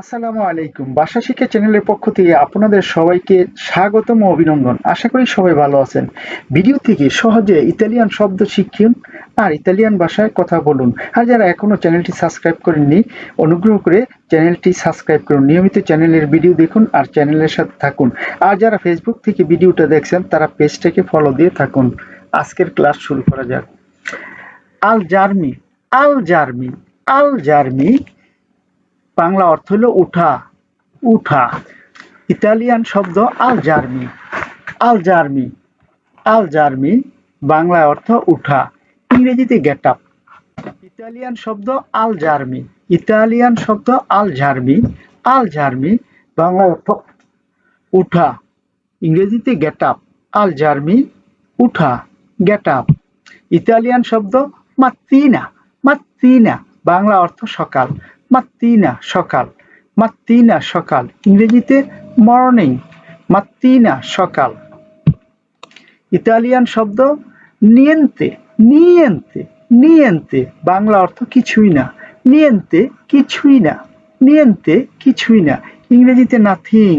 আসসালামু আলাইকুম। বাসা শিক্ষা চ্যানেলের পক্ষ থেকে আপনাদের সবাইকে স্বাগতম ও অভিনন্দন। আশা করি সবাই ভালো আছেন। ভিডিও থেকে সহজে ইতালিয়ান শব্দ শিখুন আর ইতালিয়ান ভাষায় কথা বলুন। আর যারা এখনও চ্যানেলটি সাবস্ক্রাইব করেননি, অনুগ্রহ করে চ্যানেলটি সাবস্ক্রাইব করুন। নিয়মিত চ্যানেলের ভিডিও দেখুন আর চ্যানেলের সাথে থাকুন। আর যারা ফেসবুক থেকে ভিডিওটা দেখছেন, তারা পেজটাকে ফলো দিয়ে থাকুন। আজকের ক্লাস শুরু করা যাক। আল জার্মি আল জার্মি আল জার্মি বাংলা অর্থ হলো উঠা উঠা। ইতালিয়ান শব্দ আল জার্মি আল জার্মি আল জার্মি, বাংলা অর্থ উঠা। ইংরেজিতে গেট আপ ইতালিয়ান শব্দ আল জার্মি, ইতালিয়ান শব্দ আল জার্মি আল জার্মি, বাংলা অর্থ উঠা। ইংরেজিতে গেট আপ আল জার্মি, উঠা গেট আপ ইতালিয়ান শব্দ মাত্তিনা মাত্তিনা বাংলা অর্থ সকাল। মাত্তিনা সকাল মাত্তিনা সকাল। ইংরেজিতে মর্নিং মাত্তিনা সকাল। ইতালিয়ান শব্দ নিয়েন্তে নিয়েন্তে নিয়েন্তে। বাংলা অর্থ কিছুই না। নিয়েন্তে কিছুই না। নিয়েন্তে কিছুই না। ইংরেজিতে নাথিং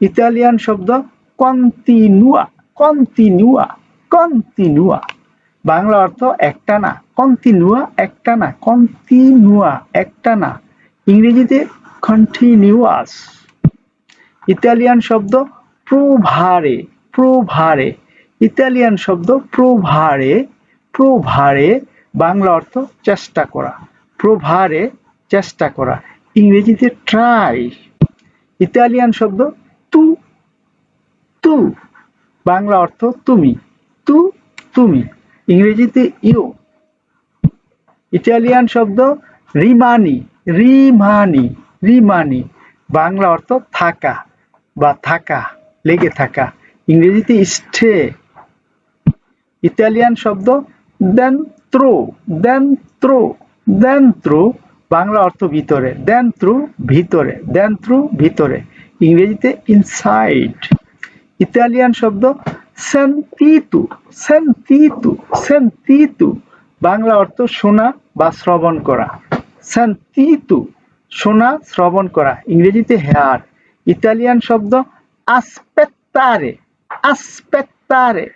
ইতালিয়ান শব্দ কন্টিনুয়া কন্টিনুয়া কন্টিনুয়া বাংলা অর্থ একটা না। কন্টিনুয়া একটা না কন্টিনুয়া একটা না ইংরেজিতে কন্টিনিউয়াস ইতালিয়ান শব্দ প্রোভারে প্রোভারে। ইতালিয়ান শব্দ প্রোভারে প্রোভারে। বাংলা অর্থ চেষ্টা করা। প্রোভারে, চেষ্টা করা। ইংরেজিতে ট্রাই ইতালিয়ান শব্দ তু তু। বাংলা অর্থ তুমি, তু, তুমি। ইংরেজিতে ইউ ইটালিয়ান শব্দ রিমানি রিমানি রিমানি। বাংলা অর্থ থাকা বা থাকা, লেগে থাকা। ইংরেজিতে স্টে। ইতালিয়ান শব্দ দেন্ত্রো দেন্ত্রো দেন্ত্রো বাংলা অর্থ ভিতরে দেন্ত্রু ভিতরে দেন্ত্রু ভিতরে। ইংরেজিতে ইনসাইড ইতালিয়ান শব্দ সেন্তিতু সেন্তিতু সেন্তিতু বাংলা অর্থ শোনা বা শ্রবণ করা। সেন্তিতু শোনা, শ্রবণ করা। ইংরেজিতে হেয়ার, ইতালিয়ান শব্দ আসপেত্তারে আসপেত্তারে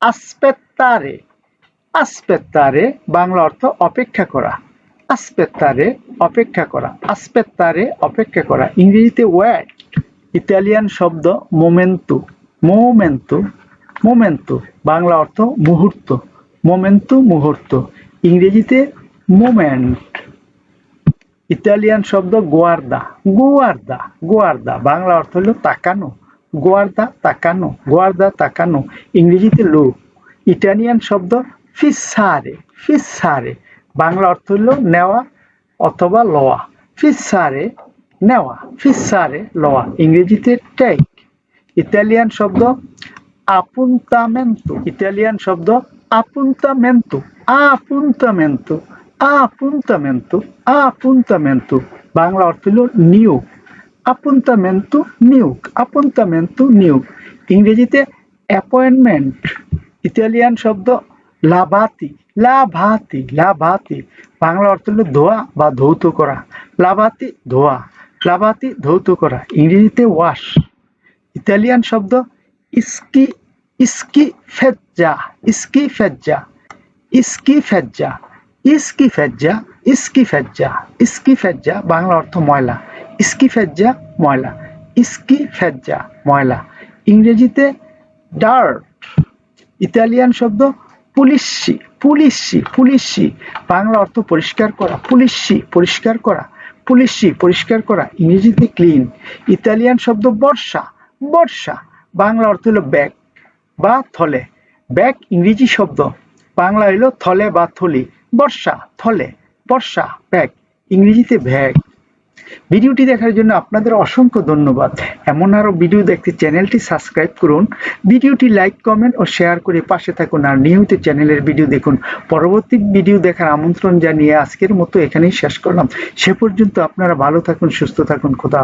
আসপেত্তারে। আসপেত্তারে, বাংলা অর্থ অপেক্ষা করা। আসপেত্তারে, অপেক্ষা করা। আসপেত্তারে, অপেক্ষা করা। ইংরেজিতে ওয়েট ইতালিয়ান শব্দ মোমেন্টু। মোমেন্টু মোমেন্টু। বাংলা অর্থ মুহূর্ত। মোমেন্টু, মুহূর্ত। ইংরেজিতে মোমেন্ট ইতালিয়ান শব্দ গোয়ার্দা গোয়ার্দা গোয়ার্দা বাংলা অর্থ হলো তাকানো। গোয়ার্দা তাকানো। গোয়ার্দা তাকানো। ইংরেজিতে লো। ইটালিয়ান শব্দ ফিসারে ফিসারে বাংলা অর্থ হলো নেওয়া অথবা লওয়া। ফিসারে নেওয়া। ফিসারে লওয়া। ইংরেজিতে টেক ইতালিয়ান শব্দ আপুন্তামেন্তো ইতালিয়ান শব্দ আপুন্তামেন্তো আপুন্তামেন্তো আপুন্তামেন্তো আপুন্তামেন্তো বাংলা অর্থ হলো নিয়োগ আপুন্তামেন্তো নিয়োগ আপুন্তামেন্তো নিয়োগ ইংরেজিতে অ্যাপয়েন্টমেন্ট ইতালিয়ান শব্দ লাভাতি লাভাতি লাভাতি বাংলা অর্থ হলো ধোয়া বা ধৌত করা লাভাতি ধোয়া লাভাতি ধৌত করা ইংরেজিতে ওয়াশ ইতালিয়ান শব্দ ইস্কি ইস্কি ফেজ্জা ইস্কি ফেজ্জা ইস্কি ফেজ্জা ইস্কি ফেজ্জা ইস্কি ফেজ্জা ইস্কি ফেজ্জা, বাংলা অর্থ ময়লা। ইস্কি ফেজ্জা, ময়লা। ইস্কি ফেজ্জা, ময়লা। ইংরেজিতে ডার্ট, ইতালিয়ান শব্দ পুলিশি পুলিশি পুলিশি। বাংলা অর্থ পরিষ্কার করা, পুলিশি, পরিষ্কার করা, পুলিশি, পরিষ্কার করা। ইংরেজিতে ক্লিন। ইতালিয়ান শব্দ বর্ষা বর্ষা। বাংলা অর্থ হলো ব্যাগ বা থলে। ব্যাগ ইংরেজি শব্দ। বাংলা হলো থলে বা থলি। বর্ষা, থলে, বর্ষা, ব্যাগ, ইংরেজিতে ব্যাগ ভিডিওটি দেখার জন্য আপনাদের অসংখ্য ধন্যবাদ। এমন আরও ভিডিও দেখতে চ্যানেলটি সাবস্ক্রাইব করুন। ভিডিওটি লাইক, কমেন্ট ও শেয়ার করে পাশে থাকুন আর নিয়মিত চ্যানেলের ভিডিও দেখুন। পরবর্তী ভিডিও দেখার আমন্ত্রণ জানিয়ে আজকের মতো এখানেই শেষ করলাম। সে পর্যন্ত আপনারা ভালো থাকুন, সুস্থ থাকুন। খোদা।